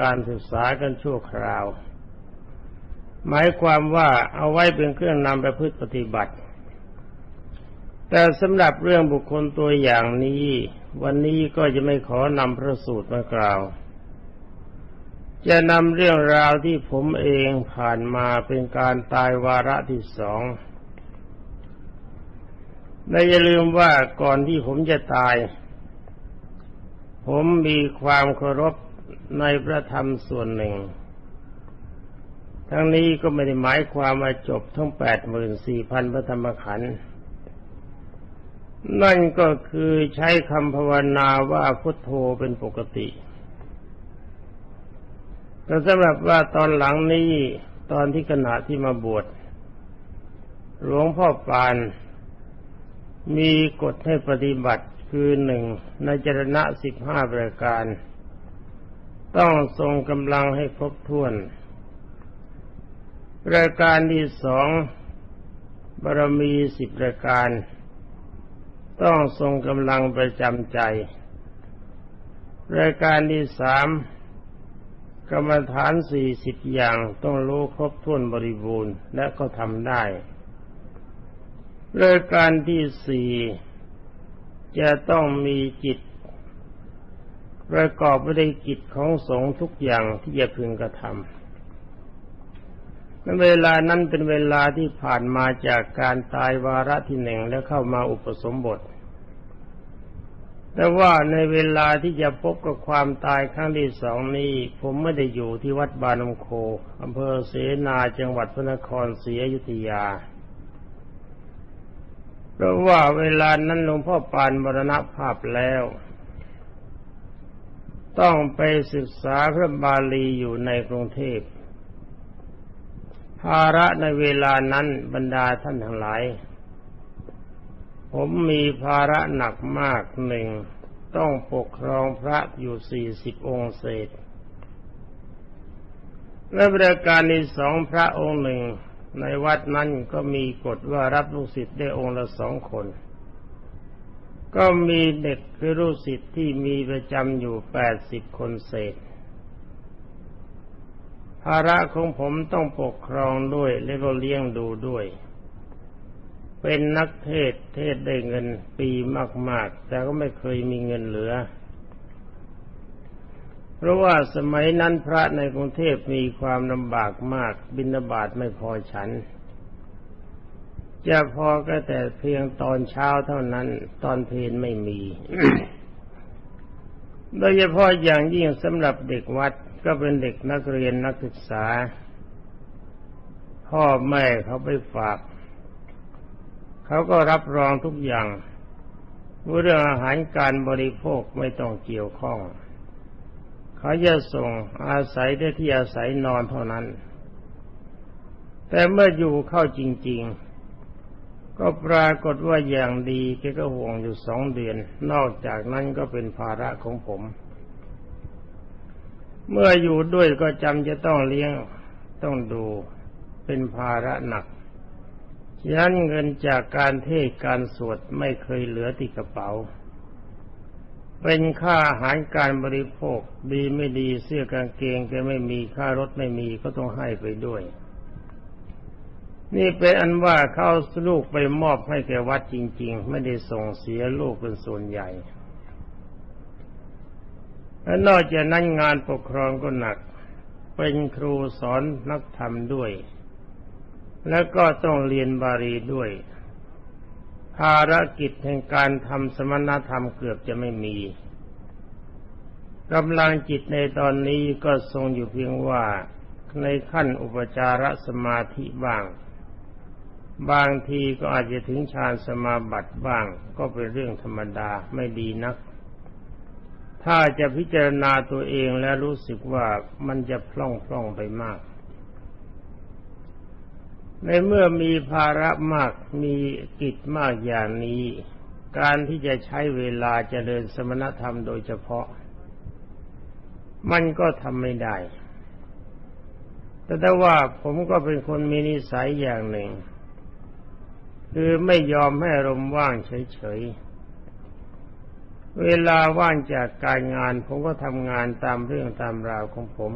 การศึกษากันชั่วคราว หมายความว่าเอาไว้เป็นเครื่องนำไปพฤติปฏิบัติ แต่สำหรับเรื่องบุคคลตัวอย่างนี้ วันนี้ก็จะไม่ขอนำพระสูตรมากล่าว จะนำเรื่องราวที่ผมเองผ่านมาเป็นการตายวาระที่สองและอย่าลืมว่าก่อนที่ผมจะตาย ผมมีความเคารพ ในพระธรรมส่วนหนึ่ง ทั้งนี้ก็ไม่ได้หมายความว่าจบทั้งแปดหมื่นสี่พันพระธรรมขันธ์นั่นก็คือใช้คำภาวนาว่าพุทโธเป็นปกติแต่สำหรับว่าตอนหลังนี้ตอนที่ขณะที่มาบวชหลวงพ่อปานมีกฎให้ปฏิบัติคือหนึ่งในจรณะสิบห้าประการ ต้องทรงกำลังให้ครบถ้วนประการที่สองบารมีสิบประการ ต้องทรงกำลังประจำใจ รายการที่สามกรรมฐานสี่สิบอย่างต้องรู้ครบถ้วนบริบูรณ์และก็ทำได้รายการที่สี่จะต้องมีจิต ประกอบไปด้วยกิจของสงฆ์ทุกอย่างที่จะพึงกระทำในเวลานั้นเป็นเวลาที่ผ่านมาจากการตายวาระที่หนึ่งแล้วเข้ามาอุปสมบท แต่ว่าในเวลาที่จะพบกับความตายครั้งที่สองนี้ ผมไม่ได้อยู่ที่วัดบานมโคอำเภอเสนาจังหวัดพระนครศรีอยุธยาเพราะว่าเวลานั้นหลวงพ่อปานมรณภาพแล้ว ต้องไปศึกษาพระบาลีอยู่ในกรุงเทพ ภาระในเวลานั้นบรรดาท่านทั้งหลาย ผมมีภาระหนักมากหนึ่ง ต้องปกครองพระอยู่สี่สิบองค์เศษ และบริการในสองพระองค์หนึ่งในวัดนั้นก็มีกฎว่ารับลูกศิษย์ได้องค์ละสองคน ก็มีเด็กคือลูกศิษย์ที่มีประจำอยู่แปดสิบคนเศษ ภาระของผมต้องปกครองด้วยและก็เลี้ยงดูด้วย เป็นนักเทศเทศได้เงินปีมาก ๆ แต่ก็ไม่เคยมีเงินเหลือ เพราะว่าสมัยนั้นพระในกรุงเทพมีความลำบากมากบิณฑบาตไม่พอฉัน จะพอก็แต่เพียงตอนเช้าเท่านั้น ตอนเพลนไม่มี โดยเฉพาะอย่างยิ่งสำหรับเด็กวัดก็เป็นเด็กนักเรียนนักศึกษา พ่อแม่เขาไปฝาก เขาก็รับรองทุกอย่างเรื่องอาหารการบริโภคไม่ต้องเกี่ยวข้อง เขาจะส่งอาศัยได้ที่อาศัยนอนเท่านั้น แต่เมื่ออยู่เข้าจริง ๆ ก็ปรากฏว่าอย่างดีแกก็ห่วงอยู่สองเดือน นอกจากนั้นก็เป็นภาระของผม เมื่ออยู่ด้วยก็จำจะต้องเลี้ยงต้องดูเป็นภาระหนักฉะนั้นเงินจากการเทศการสวดไม่เคยเหลือติดกระเป๋า เป็นค่าอาหารการบริโภคดีไม่ดีเสื้อกางเกงแกไม่มีค่ารถไม่มีก็ต้องให้ไปด้วย นี่เป็นอันว่าเขาลูกไปมอบให้แกวัดจริง ๆ ไม่ได้ส่งเสียลูกเป็นส่วนใหญ่และนอกจากนั้นงานปกครองก็หนัก เป็นครูสอนนักธรรมด้วย แล้วก็ต้องเรียนบาลีด้วย ภารกิจแห่งการทำสมณธรรมเกือบจะไม่มีกำลังจิตในตอนนี้ก็ทรงอยู่เพียงว่าในขั้นอุปจารสมาธิบ้าง บางทีก็อาจจะถึงฌานสมาบัติบ้าง ก็เป็นเรื่องธรรมดาไม่ดีนัก ถ้าจะพิจารณาตัวเองแล้วรู้สึกว่ามันจะพล่องพล่องไปมาก ในเมื่อมีภาระมากมีกิจมากอย่างนี้ การที่จะใช้เวลาเจริญสมณธรรมโดยเฉพาะ มันก็ทำไม่ได้ แต่ถ้าว่าผมก็เป็นคนมีนิสัยอย่างหนึ่ง คือไม่ยอมให้ลมว่างเฉยๆ เวลาว่างจากการงาน ผมก็ทำงานตามเรื่องตามราวของผม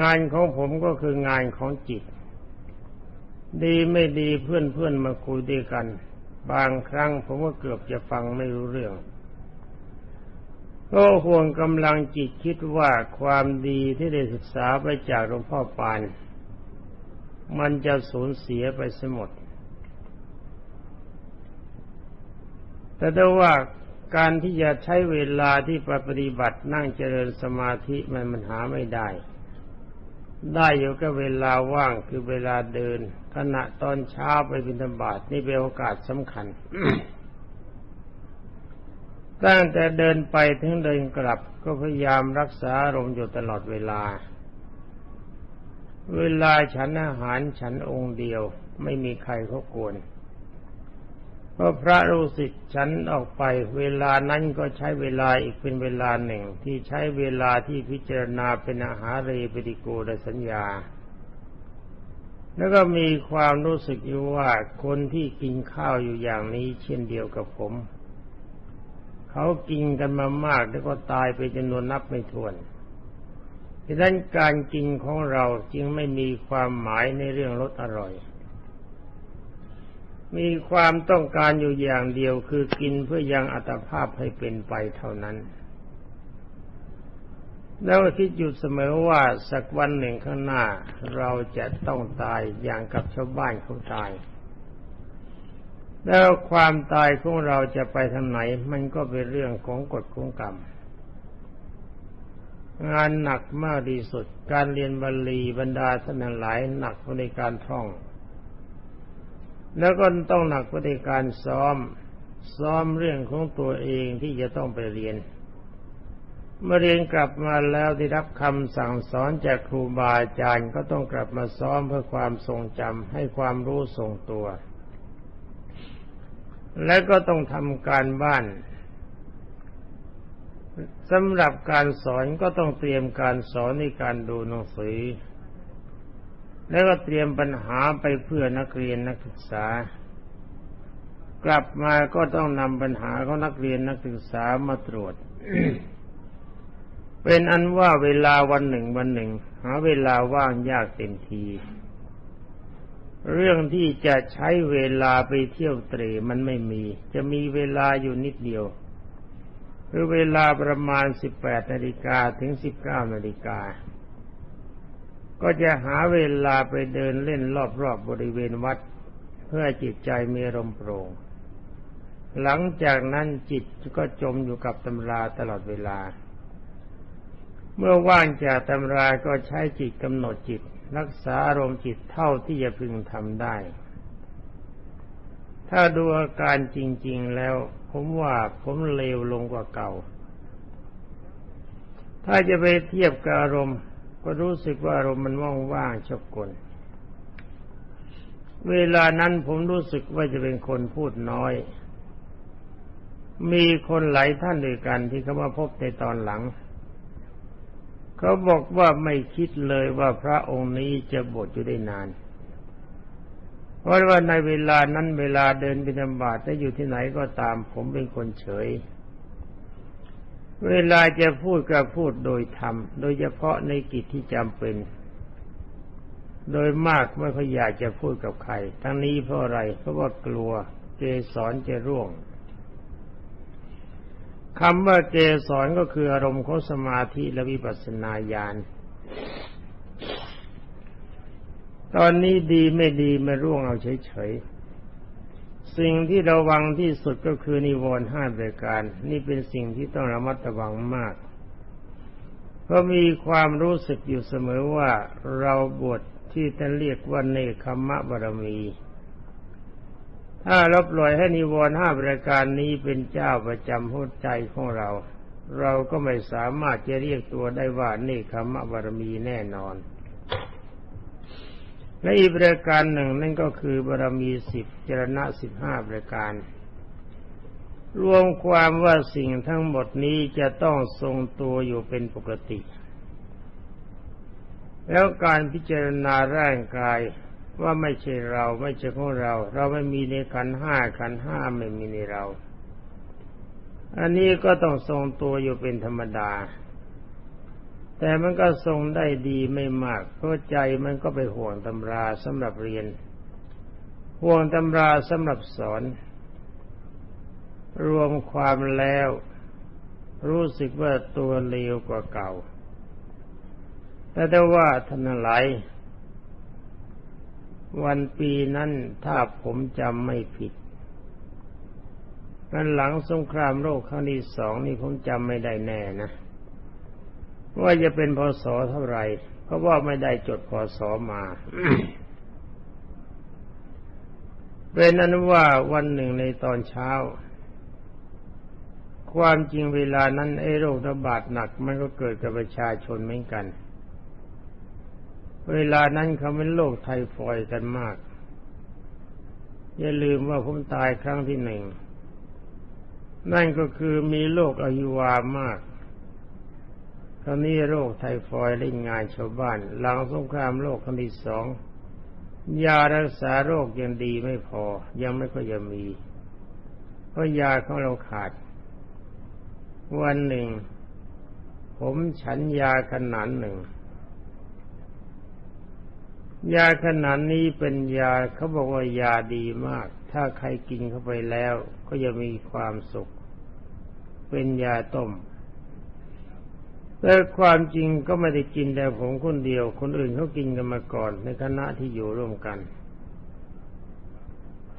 งานของผมก็คืองานของจิต ดีไม่ดีเพื่อนเพื่อนมาคุยด้วยกัน บางครั้งผมก็เกือบจะฟังไม่รู้เรื่องก็ห่วงกำลังจิตคิดว่าความดีที่ได้ศึกษาไปจากหลวงพ่อปาน มันจะสูญเสียไปสหมด แต่ได้ว่าการที่จะใช้เวลาที่ปปฏิบัตินั่งเจริญสมาธิมันมันหาไม่ได้ ได้อยู่ก็เวลาว่างคือเวลาเดิน ขณะตอนเช้าไปบิณฑบาตนี่เป็นโอกาสสำคัญ ตั้งแต่เดินไปถึงเดินกลับก็พยายามรักษาอารมณ์อยู่ตลอดเวลา เวลาฉันอาหารฉันองค์เดียว ไม่มีใครเขากวน พราะพระรู้สึกฉันออกไปเวลานั้นก็ใช้เวลาอีกเป็นเวลาหนึ่ง ที่ใช้เวลาที่พิจารณาเป็นอาหารเรปฏิโกดสัญญา แล้วก็มีความรู้สึกอยู่ว่าคนที่กินข้าวอยู่อย่างนี้เช่นเดียวกับผม เขากินกันมามากแล้วก็ตายไปจำนวนนับไม่ถ้วนดังนั้นการกินของเราจึงไม่มีความหมายในเรื่องรสอร่อย มีความต้องการอยู่อย่างเดียวคือกินเพื่อยังอัตภาพให้เป็นไปเท่านั้น แล้วคิดอยู่เสมอว่าสักวันหนึ่งข้างหน้า เราจะต้องตายอย่างกับชาวบ้านเขาตาย แล้วความตายของเราจะไปทางไหน มันก็เป็นเรื่องของกฎของกรรม งานหนักมากที่สุด การเรียนบาลีบรรดาท่านหลายหนักในการท่อง แล้วก็ต้องหนักปฏิการซ้อม ซ้อมเรื่องของตัวเองที่จะต้องไปเรียน เมื่อเรียนกลับมาแล้วได้รับคำสั่งสอนจากครูบาอาจารย์ก็ต้องกลับมาซ้อมเพื่อความทรงจำให้ความรู้ทรงตัว และก็ต้องทำการบ้านสำหรับการสอนก็ต้องเตรียมการสอนในการดูหนังสือ แล้วก็เตรียมปัญหาไปเพื่อนักเรียนนักศึกษา กลับมาก็ต้องนำปัญหาของนักเรียนนักศึกษามาตรวจ เป็นอันว่าเวลาวันหนึ่งวันหนึ่ง หาเวลาว่างยากเต็มที เรื่องที่จะใช้เวลาไปเที่ยวเตรมันไม่มี จะมีเวลาอยู่นิดเดียวคือเวลาประมาณสิบแปดนาฬิกาถึงสิบเก้านาฬิกา ก็จะหาเวลาไปเดินเล่นรอบๆบบริเวณวัด เพื่อจิตใจมีลมโปร่ง หลังจากนั้นจิตก็จมอยู่กับตำราตลอดเวลา เมื่อว่างจากตำราก็ใช้จิตกำหนดจิต รักษาอารมณ์จิตเท่าที่จะพึงทำได้ ถ้าดูอาการจริง ๆแล้ว ผมว่าผมเลวลงกว่าเก่าถ้าจะไปเทียบกับอารมณ์ ก็รู้สึกว่าอารมณ์มันว่างๆชอบกลเวลานั้นผมรู้สึกว่าจะเป็นคนพูดน้อย มีคนหลายท่านด้วยกันที่เขามาพบในตอนหลัง เขาบอกว่าไม่คิดเลยว่าพระองค์นี้จะบวชอยู่ได้นาน เพราะว่าในเวลานั้นเวลาเดินบิณฑบาตถ้าอยู่ที่ไหนก็ตาม ผมเป็นคนเฉย เวลาจะพูดก็พูดโดยธรรม โดยเฉพาะในกิจที่จำเป็น โดยมากไม่ค่อยอยากจะพูดกับใคร ทั้งนี้เพราะอะไร เพราะว่ากลัวเกสรจะร่วงคำว่าเกสรก็คืออารมณ์ของสมาธิและวิปัสสนาญาณ ตอนนี้ดีไม่ดีไม่ร่วงเอาเฉยๆ สิ่งที่ระวังที่สุดก็คือนิวรณ์ห้าประการ นี่เป็นสิ่งที่ต้องระมัดระวังมาก เพราะมีความรู้สึกอยู่เสมอว่าเราบวชที่ท่านเรียกว่าเนคขมะบารมี ถ้าเราปล่อยให้นิวรณ์ห้าประการนี้เป็นเจ้าประจำหัวใจของเรา เราก็ไม่สามารถจะเรียกตัวได้ว่าเนคขมะบารมีแน่นอน และอีกประการหนึ่งนั่นก็คือบารมีสิบจรณะสิบห้าประการ รวมความว่าสิ่งทั้งหมดนี้จะต้องทรงตัวอยู่เป็นปกติ แล้วการพิจารณาร่างกายว่าไม่ใช่เราไม่ใช่ของเรา เราไม่มีในขันห้าขันห้าไม่มีในเรา อันนี้ก็ต้องทรงตัวอยู่เป็นธรรมดา แต่มันก็ทรงได้ดีไม่มาก เพราะใจมันก็ไปห่วงตำราสำหรับเรียน ห่วงตำราสำหรับสอน รวมความแล้ว รู้สึกว่าตัวเลวกว่าเก่า แต่ได้ว่าท่านหลายวันปีนั้นถ้าผมจำไม่ผิดกันหลังสงครามโลกครั้งที่สองนี่ผมจำไม่ได้แน่นะ ว่าจะเป็นพศเท่าไหร่ เพราะว่าไม่ได้จดพศมาเป็นนั้นว่าวันหนึ่งในตอนเช้า ความจริงเวลานั้นไอ้โรคระบาดหนักมันก็เกิดกับประชาชนเหมือนกัน เวลานั้นเขาเป็นโรคไทฟอยกันมาก อย่าลืมว่าผมตายครั้งที่หนึ่ง นั่นก็คือมีโรคอหิวามาก คราวนี้โรคไทฟอยด์เล่นงานชาวบ้าน หลังสงครามโลกครั้งที่สองยารักษาโรคยังดีไม่พอ ยังไม่ค่อยจะมี เพราะยาของเราขาด วันหนึ่ง ผมฉันยาขนาดหนึ่ง ยาขนาดนี้เป็นยาเขาบอกว่ายาดีมาก ถ้าใครกินเข้าไปแล้ว ก็จะมีความสุข เป็นยาต้ม แต่ความจริงก็ไม่ได้กินแต่ผมคนเดียว คนอื่นเขากินกันมาก่อน ในคณะที่อยู่ร่วมกัน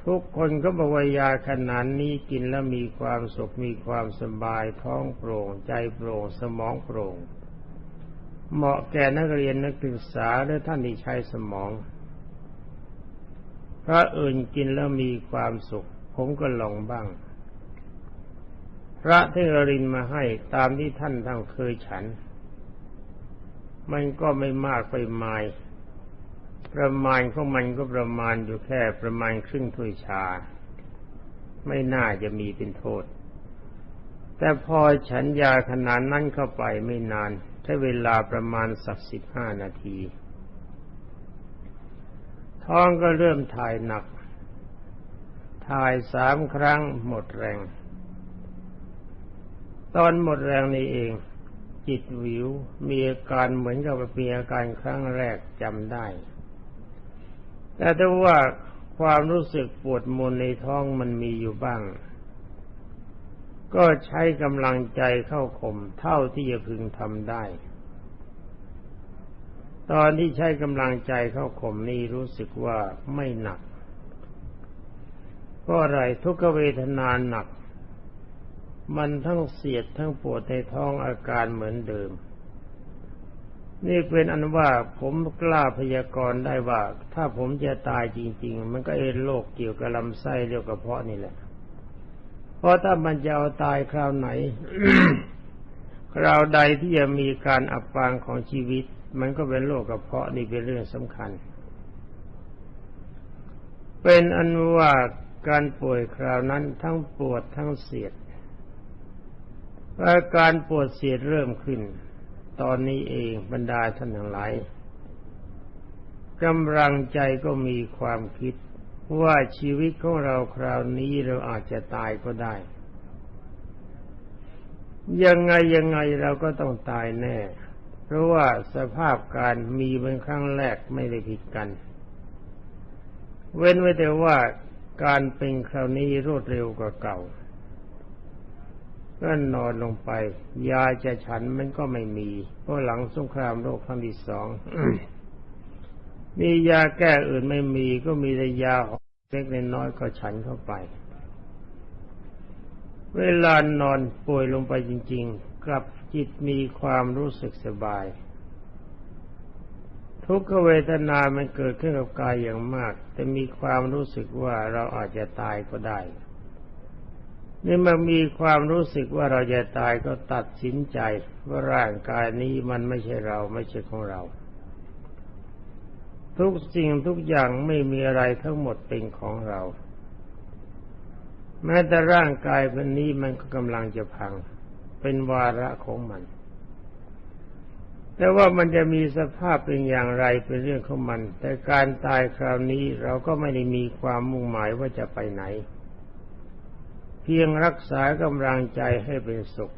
ทุกคนก็บอกว่ายาขนาดนี้กินแล้วมีความสุขมีความสบายท้องโปร่ง ใจโปร่ง สมองโปร่ง เหมาะแก่นักเรียนนักศึกษาและท่านที่ใช้สมองพระอื่นกินแล้วมีความสุข ผมก็ลองบ้าง ระที่รรินมาให้ตามที่ท่านทั้งเคยฉัน มันก็ไม่มากไปมาย ประมาณของมันก็ประมาณอยู่แค่ประมาณครึ่งถ้วยชา ไม่น่าจะมีเป็นโทษ แต่พอฉันยาขนาดนั้นเข้าไปไม่นานใช้เวลาประมาณสักสิบห้านาที ท้องก็เริ่มถ่ายหนัก ถ่ายสามครั้งหมดแรง ตอนหมดแรงนี้เอง จิตวิวมีอาการเหมือนกับมีอาการครั้งแรกจำได้ แต่ถ้าว่าความรู้สึกปวดมนในท้องมันมีอยู่บ้าง ก็ใช้กำลังใจเข้าข่มเท่าที่จะพึงทำได้ ตอนที่ใช้กำลังใจเข้าข่มนี่รู้สึกว่าไม่หนัก เพราะอะไรทุกเวทนาหนัก มันทั้งเสียดทั้งปวดในท้องอาการเหมือนเดิม นี่เป็นอันว่าผมกล้าพยากรณ์ได้ว่า ถ้าผมจะตายจริง ๆ มันก็เอโรคเกี่ยวกับลำไส้เรียวกระเพาะนี่แหละ เพราะถ้ามันจะเอาตายคราวไหน คราวใดที่จะมีการอับปางของชีวิต มันก็เป็นโรคกระเพาะนี่เป็นเรื่องสำคัญ เป็นอันว่าการป่วยคราวนั้นทั้งปวดทั้งเสียด อาการปวดเสียดเริ่มขึ้น ตอนนี้เองบรรดาท่านทั้งหลายกำลังใจก็มีความคิดว่าชีวิตของเราคราวนี้เราอาจจะตายก็ได้ ยังไงยังไงเราก็ต้องตายแน่ เพราะว่าสภาพการมีเป็นครั้งแรกไม่ได้ผิดกัน เว้นไว้แต่ว่าการเป็นคราวนี้รวดเร็วกว่าเก่า ก็นอนลงไป ยาจะฉันมันก็ไม่มี เพราะหลังสงครามโลกครั้งที่สองมียาแก้อื่นไม่มีก็มีแต่ยาเล็กน้อยก็ฉันเข้าไป เวลานอนป่วยลงไปจริง ๆ กลับจิตมีความรู้สึกสบาย ทุกขเวทนามันเกิดขึ้นกับกายอย่างมาก แต่มีความรู้สึกว่าเราอาจจะตายก็ได้ นี่มันมีความรู้สึกว่าเราจะตายก็ตัดสินใจว่าร่างกายนี้มันไม่ใช่เราไม่ใช่ของเรา ทุกสิ่งทุกอย่างไม่มีอะไรทั้งหมดเป็นของเรา แม้แต่ร่างกายคนนี้มันก็กำลังจะพัง เป็นวาระของมัน แต่ว่ามันจะมีสภาพเป็นอย่างไรเป็นเรื่องของมัน แต่การตายคราวนี้เราก็ไม่ได้มีความมุ่งหมายว่าจะไปไหน พียงรักษากำลังใจให้เป็นสุข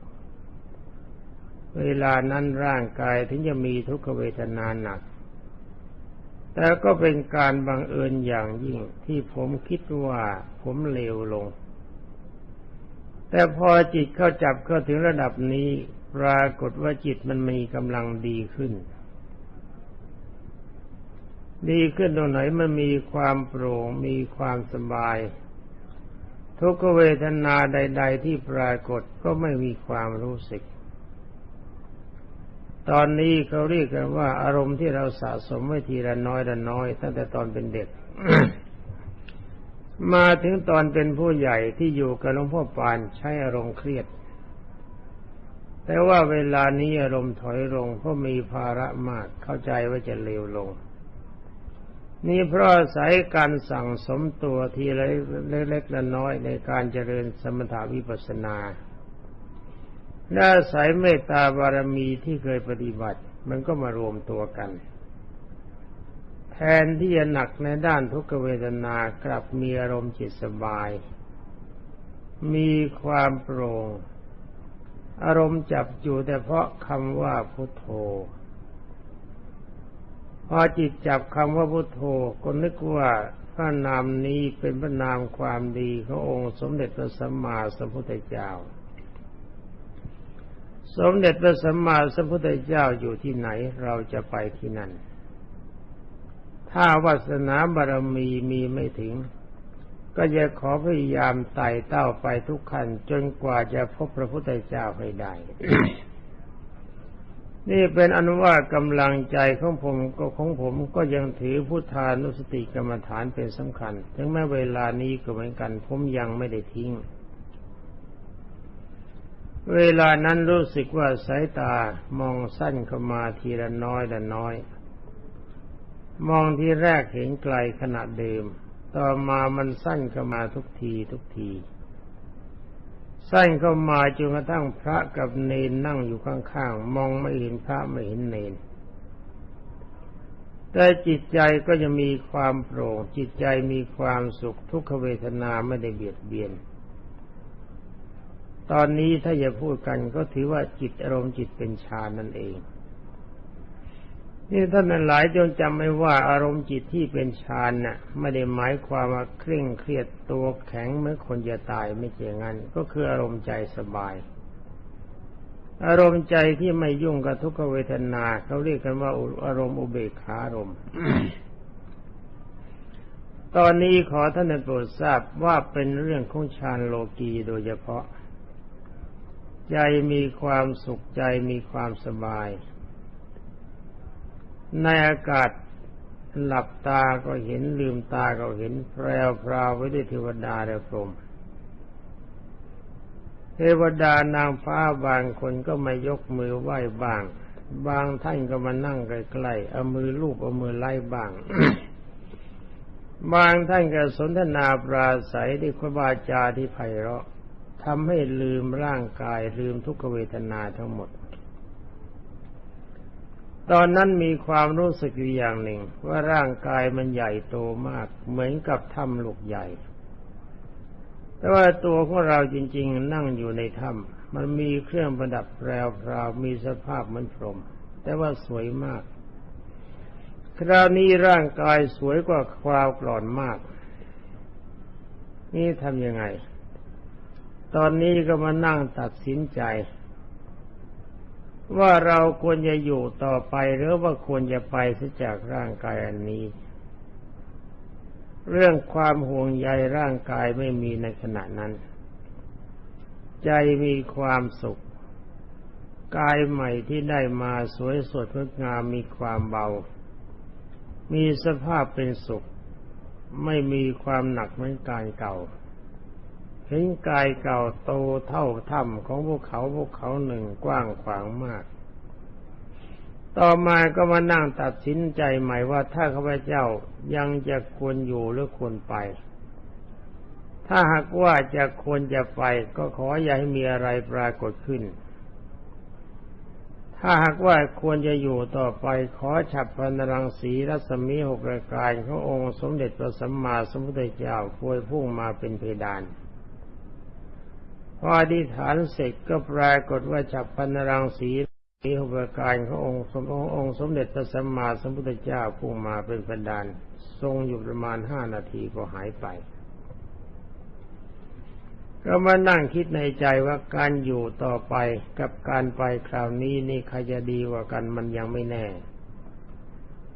เวลานั้นร่างกายถึงจะมีทุกขเวทนาหนัก แต่ก็เป็นการบังเอิญอย่างยิ่งที่ผมคิดว่าผมเลวลง แต่พอจิตเข้าจับเข้าถึงระดับนี้ ปรากฏว่าจิตมันมีกำลังดีขึ้น ดีขึ้นตรงไหนมันมีความโปร่งมีความสบาย ทุกเวทนาใด ๆ ที่ปรากฏก็ไม่มีความรู้สึก ตอนนี้เขาเรียกกันว่า อารมณ์ที่เราสะสมไว้ทีละน้อยละน้อย ตั้งแต่ตอนเป็นเด็ก มาถึงตอนเป็นผู้ใหญ่ที่อยู่กับหลวงพ่อปานใช้อารมณ์เครียด แต่ว่าเวลานี้อารมณ์ถอยลงเพราะมีภาระมากเข้าใจว่าจะเลวลง นี่เพราะอาศัยการสั่งสมตัวทีละเล็กๆละน้อยในการเจริญสมถาวิปัสสนาและอาศัยเมตตาบารมีที่เคยปฏิบัติ มันก็มารวมตัวกัน แทนที่จะหนักในด้านทุกขเวทนากลับมีอารมณ์จิตสบาย มีความโปร่ง อารมณ์จับอยู่แต่เพราะคำว่าพุทโธ พอจิตจับคำว่าพุทโธก็นึกว่าพระนามนี้เป็นพระนามความดีขององค์สมเด็จพระสัมมาสัมพุทธเจ้า สมเด็จพระสัมมาสัมพุทธเจ้าอยู่ที่ไหนเราจะไปที่นั่น ถ้าวาสนาบารมีมีไม่ถึง ก็จะขอพยายามไต่เต้าไปทุกขันจนกว่าจะพบพระพุทธเจ้าให้ได้ นี่เป็นอนุว่ากำลังใจของผมก็ของผมก็ยังถือพุทธานุสติกรรมฐานเป็นสำคัญ ถึงแม้เวลานี้ก็เหมือนกัน ผมยังไม่ได้ทิ้ง เวลานั้นรู้สึกว่าสายตามองสั้นเข้ามาทีละน้อยละน้อย มองที่แรกเห็นไกลขนาดเดิม ต่อมามันสั้นเข้ามาทุกทีทุกที สั้นเข้ามาจนกระทั่งพระกับเนนนั่งอยู่ข้างๆ มองไม่เห็นพระไม่เห็นเนน แต่จิตใจก็จะมีความโปร่ง จิตใจมีความสุขทุกขเวทนาไม่ได้เบียดเบียน ตอนนี้ถ้าจะพูดกันก็ถือว่าจิตอารมณ์จิตเป็นฌานนั่นเอง นี่ท่านหลายจงจำไว้ว่าอารมณ์จิตที่เป็นฌานน่ะ ไม่ได้หมายความว่าเคร่งเครียดตัวแข็งเหมือนคนจะตายไม่เจงั้น ก็คืออารมณ์ใจสบาย อารมณ์ใจที่ไม่ยุ่งกับทุกขเวทนาเขาเรียกกันว่าอารมณ์อุเบกขารมตอนนี้ขอท่านโปรดทราบว่าเป็นเรื่องของฌานโลกีโดยเฉพาะ ใจมีความสุขใจมีความสบาย ในอากาศหลับตาก็เห็นลืมตาก็เห็นแพรวพราวไว้ด้วยเทวดาและพรหมเทวดานางฟ้าบางคนก็มายกมือไหว้บาง บางท่านก็มานั่งใกล้ๆเอามือลูบเอามือไล่บาง บางท่านก็สนทนาปราศัยด้วยควบาจาที่ไพเราะทำให้ลืมร่างกายลืมทุกขเวทนาทั้งหมด ตอนนั้นมีความรู้สึกอยู่อย่างหนึ่ง ว่าร่างกายมันใหญ่โตมาก เหมือนกับถ้ำลูกใหญ่ แต่ว่าตัวของเราจริง ๆ นั่งอยู่ในถ้ำมันมีเครื่องประดับแปรพราวมีสภาพมันพรม แต่ว่าสวยมาก คราวนี้ร่างกายสวยกว่าคราวก่อนมาก นี่ทำยังไง ตอนนี้ก็มานั่งตัดสินใจ ว่าเราควรจะอยู่ต่อไปหรือว่าควรจะไปเสียจากร่างกายอันนี้ เรื่องความห่วงใยร่างกายไม่มีในขณะนั้น ใจมีความสุข กายใหม่ที่ได้มาสวยสดงดงามมีความเบา มีสภาพเป็นสุข ไม่มีความหนักเหมือนกายเก่า เห็นกายเก่าโตเท่าถ้ำของพวกเขาพวกเขาหนึ่งกว้างขวางมาก ต่อมาก็มานั่งตัดสินใจใหม่ว่าถ้าข้าพเจ้ายังจะควรอยู่หรือควรไป ถ้าหากว่าจะควรจะไป ก็ขออย่าให้มีอะไรปรากฏขึ้น ถ้าหากว่าควรจะอยู่ต่อไปขอฉับพันรังสีรัศมีหกระการขององค์สมเด็จพระสัมมาสัมพุทธเจ้าควยพุ่งมาเป็นเพดาน พออธิษฐานเสร็จก็ปรากฏว่าจับพันรังสีมีอุปการขององค์สมองค์สมเด็จพระสัมมาสัมพุทธเจ้าพุ่งมาเป็นประดาน ทรงอยู่ประมาณห้านาทีก็หายไป ก็มานั่งคิดในใจว่าการอยู่ต่อไปกับการไปคราวนี้นี่ใครจะดีกว่ากันมันยังไม่แน่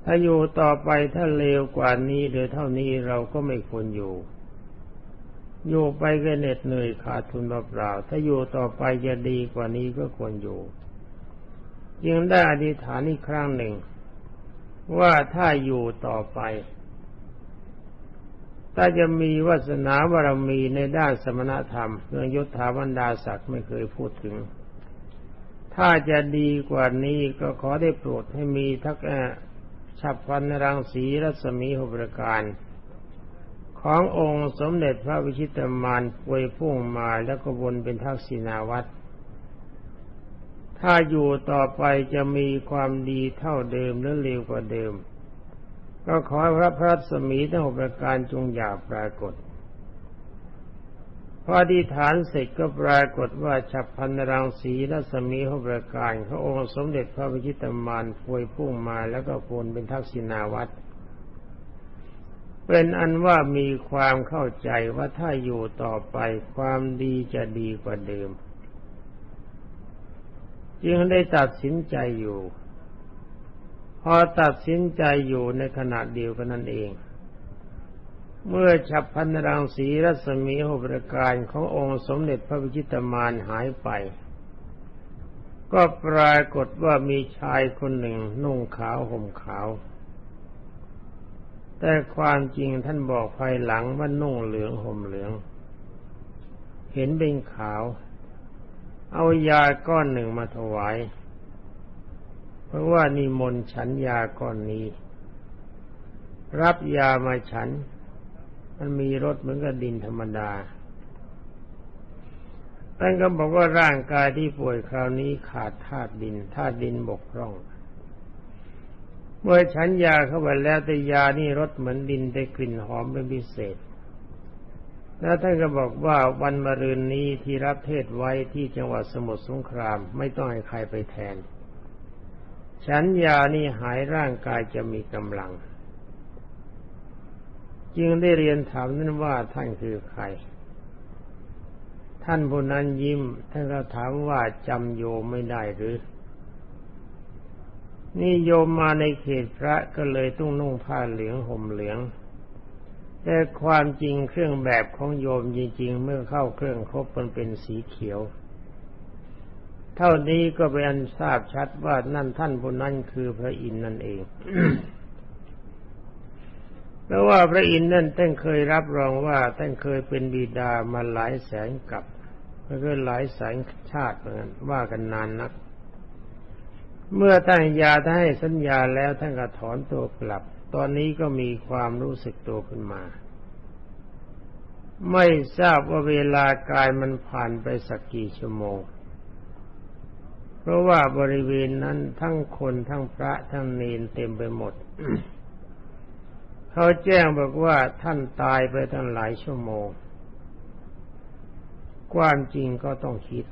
ถ้าอยู่ต่อไปถ้าเลวกว่านี้หรือเท่านี้เราก็ไม่ควรอยู่ อยู่ไปก็เหน็ดเหนื่อยขาดทุนเปล่าถ้าอยู่ต่อไปจะดีกว่านี้ก็ควรอยู่ยังได้อธิษฐานอีกครั้งหนึ่ง ว่าถ้าอยู่ต่อไป ถ้าจะมีวาสนาบารมีในด้านสมณธรรมเรื่องยศถาบรรดาศักดิ์ไม่เคยพูดถึง ถ้าจะดีกว่านี้ก็ขอได้โปรดให้มีทักฉับพันรังสีรัศมีหประการ ขององค์สมเด็จพระวิชิตมารป่วยพุ่งมาแล้วก็วนเป็นทักษิณาวัตรถ้าอยู่ต่อไปจะมีความดีเท่าเดิมหรือเร็วกว่าเดิม ก็ขอพระพระสมีทั้งหกประการจงอย่าปรากฏพออธิฐานเสร็จก็ปรากฏว่าฉับพันรังสีและสมีหกประการพระองค์สมเด็จพระวิชิตมารพวยพุ่งมาแล้วก็โพลเป็นทักษิณาวัตร เป็นอันว่ามีความเข้าใจว่าถ้าอยู่ต่อไปความดีจะดีกว่าเดิม จึงได้ตัดสินใจอยู่ พอตัดสินใจอยู่ในขณะเดียวกันนั่นเอง เมื่อฉับพันรังสีรัศมีหประการขององค์สมเด็จพระวิจิตรมานหายไป ก็ปรากฏว่ามีชายคนหนึ่งนุ่งขาวห่มขาว แต่ความจริงท่านบอกภายหลังว่านุ่งเหลืองห่มเหลือง เห็นเป็นขาว เอายาก้อนหนึ่งมาถวาย เพราะว่านิมนต์ฉันยาก้อนนี้ รับยามาฉัน มันมีรสเหมือนกับดินธรรมดาท่านก็บอกว่าร่างกายที่ป่วยคราวนี้ขาดธาตุดินธาตุดินบกพร่อง เมื่อฉันยาเข้าไปแล้วแต่ยานี่รสเหมือนดินแต่กลิ่นหอมเป็นพิเศษ แล้วท่านก็บอกว่าวันมะรืนนี้ที่รับเทศไว้ที่จังหวัดสมุทรสงครามไม่ต้องให้ใครไปแทน ฉันยานี่หายร่างกายจะมีกำลัง จึงได้เรียนถามนั้นว่าท่านคือใคร ท่านผู้นั้นยิ้มท่านก็ถามว่าจำโยไม่ได้หรือ นี่โยมมาในเขตพระก็เลยต้องนุ่งผ้าเหลืองห่มเหลือง แต่ความจริงเครื่องแบบของโยมจริง ๆ เมื่อเข้าเครื่องครบมันเป็นสีเขียว เท่านี้ก็เป็นอันทราบชัดว่านั่นท่านผู้นั้นคือพระอินทร์นั่นเองเพราะว่าพระอินทร์นั่นท่านเคยรับรองว่าท่านเคยเป็นบิดามาหลายแสนกับแล้วก็หลายแสนชาติเหมือนกันว่ากันนานนัก เมื่อท่านยาท่านให้สัญญาแล้วท่านก็ถอนตัวกลับ ตอนนี้ก็มีความรู้สึกตัวขึ้นมา ไม่ทราบว่าเวลากายมันผ่านไปสักกี่ชั่วโมง เพราะว่าบริเวณนั้นทั้งคนทั้งพระทั้งเนนเต็มไปหมด เขาแจ้งบอกว่าท่านตายไปตั้งหลายชั่วโมง ความจริงก็ต้องคิด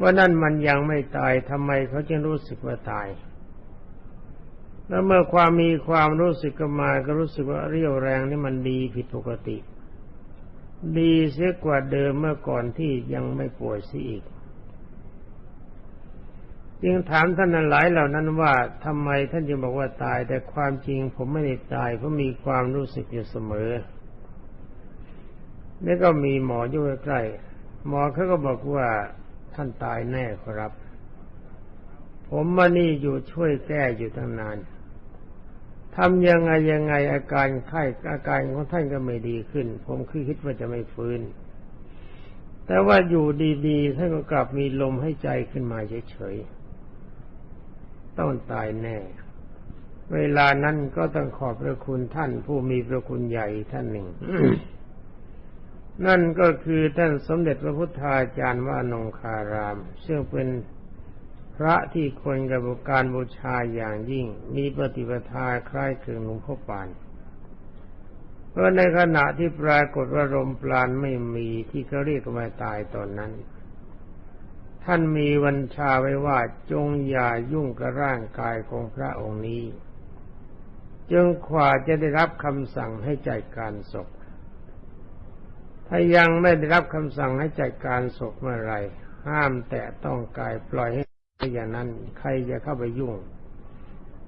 ว่านั่นมันยังไม่ตายทำไมเขาจึงรู้สึกว่าตาย แล้วเมื่อความมีความรู้สึกก็มาก็รู้สึกว่าเรี่ยวแรงนี่มันดีผิดปกติ ดีเสียกว่าเดิมเมื่อก่อนที่ยังไม่ป่วยสิอีก จึงถามท่านหลายเหล่านั้นว่าทำไมท่านจึงบอกว่าตาย แต่ความจริงผมไม่ได้ตายเพราะมีความรู้สึกอยู่เสมอนี่ก็มีหมออยู่ใกล้หมอเขาก็บอกว่า ท่านตายแน่ครับ ผมมานี่อยู่ช่วยแก้อยู่ตั้งนานทำยังไงยังไงอาการไข้อาการของท่านก็ไม่ดีขึ้น ผมคือคิดว่าจะไม่ฟื้น แต่ว่าอยู่ดีๆท่านก็กลับมีลมให้ใจขึ้นมาเฉยๆต้องตายแน่ เวลานั้นก็ต้องขอบพระคุณท่านผู้มีพระคุณใหญ่ท่านหนึ่ง นั่นก็คือท่านสมเด็จพระพุทธาจารย์ว่านงคาราม ซึ่งเป็นพระที่ควรกับการบูชาอย่างยิ่ง มีปฏิปทาคล้ายคลึงหลวงพ่อปานเพราะในขณะที่ปรากฏว่าลมปราณไม่มีที่เขาเรียกว่าตายตอนนั้น ท่านมีวันชาไว้ว่าจงอย่ายุ่งกับร่างกายของพระองค์นี้ จึงขวาจะได้รับคำสั่งให้จัดการศพ ถ้ายังไม่ได้รับคำสั่งให้จัดการศพเมื่อไรห้ามแตะต้องกายปล่อยให้อย่างนั้น ใครจะเข้าไปยุ่ง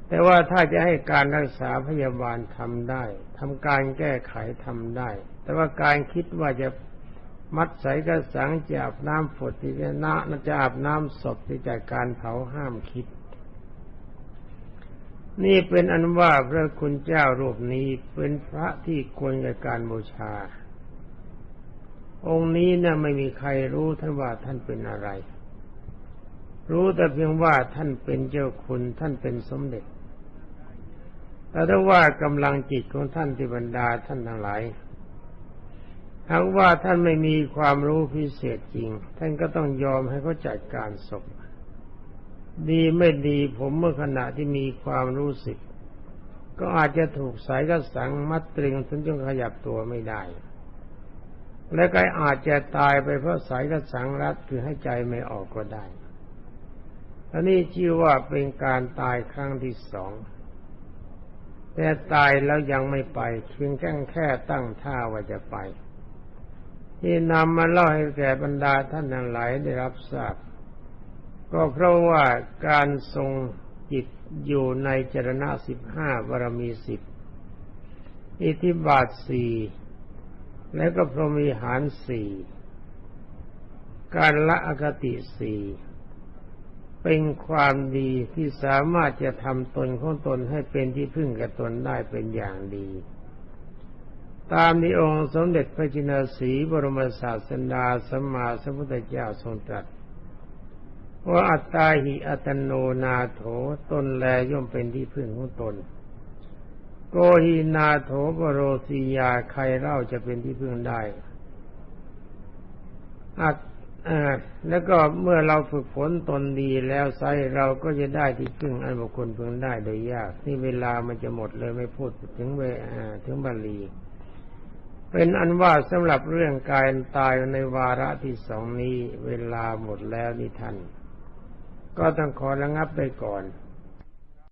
แต่ว่าถ้าจะให้การรักษาพยาบาลทำได้ทำการแก้ไขทำได้ แต่ว่าการคิดว่าจะมัดใส่กระสังจะอาบน้ำฝดที่จะนะจะอาบน้ำศพที่จัดการเผาห้ามคิด นี่เป็นอันว่าพระคุณเจ้ารูปนี้เป็นพระที่ควรกับการบูชา องค์นี้นะ่ะไม่มีใครรู้ท่านว่าท่านเป็นอะไร รู้แต่เพียงว่าท่านเป็นเจ้าคุณท่านเป็นสมเด็จแต่ถ้าว่ากำลังจิตของท่านที่บรรดาท่านทั้งหลายหากว่าท่านไม่มีความรู้พิเศษจริง ท่านก็ต้องยอมให้เขาจัดการศพดีไม่ดีผมเมื่อขณะที่มีความรู้สึก ก็อาจจะถูกสายกระสังมัดตรึงจนจนขยับตัวไม่ได้ และก็อาจจะตายไปเพราะสายกระสังรัดคือให้ใจไม่ออกก็ได้อันนี้ชื่อว่าเป็นการตายครั้งที่สอง แต่ตายแล้วยังไม่ไปเพียงแค่แค่ตั้งท่าว่าจะไป ที่นำมาเล่าให้แก่บรรดาท่านทั้งหลายได้รับทราบ ก็เพราะว่าการทรงจิตอยู่ในจรณะสิบห้าบารมีสิบอิทธิบาทสี่ และก็พรหมีหารสี่การละอคติสี่เป็นความดีที่สามารถจะทำตนของตนให้เป็นที่พึ่งกับตนได้เป็นอย่างดี ตามที่องค์สมเด็จพระจินสีบรมศาสดาสัมมาสัมพุทธเจ้าทรงตรัสว่าอัตตาหิอัตโนนาโถตนแลย่อมเป็นที่พึ่งของตน กหินาโถปโรสียาใครเล่าจะเป็นที่พึ่งได้อัตแล้วก็เมื่อเราฝึกฝนตนดีแล้วไซเราก็จะได้ที่พึ่งอันบุคคลพึงได้โดยยากนี่เวลามันจะหมดเลยไม่พูดถึงเวถึงบาลีเป็นอันว่าสำหรับเรื่องการตายในวาระที่สองนี้ เวลาหมดแล้วนี่ท่านก็ต้องขอระงับไปก่อน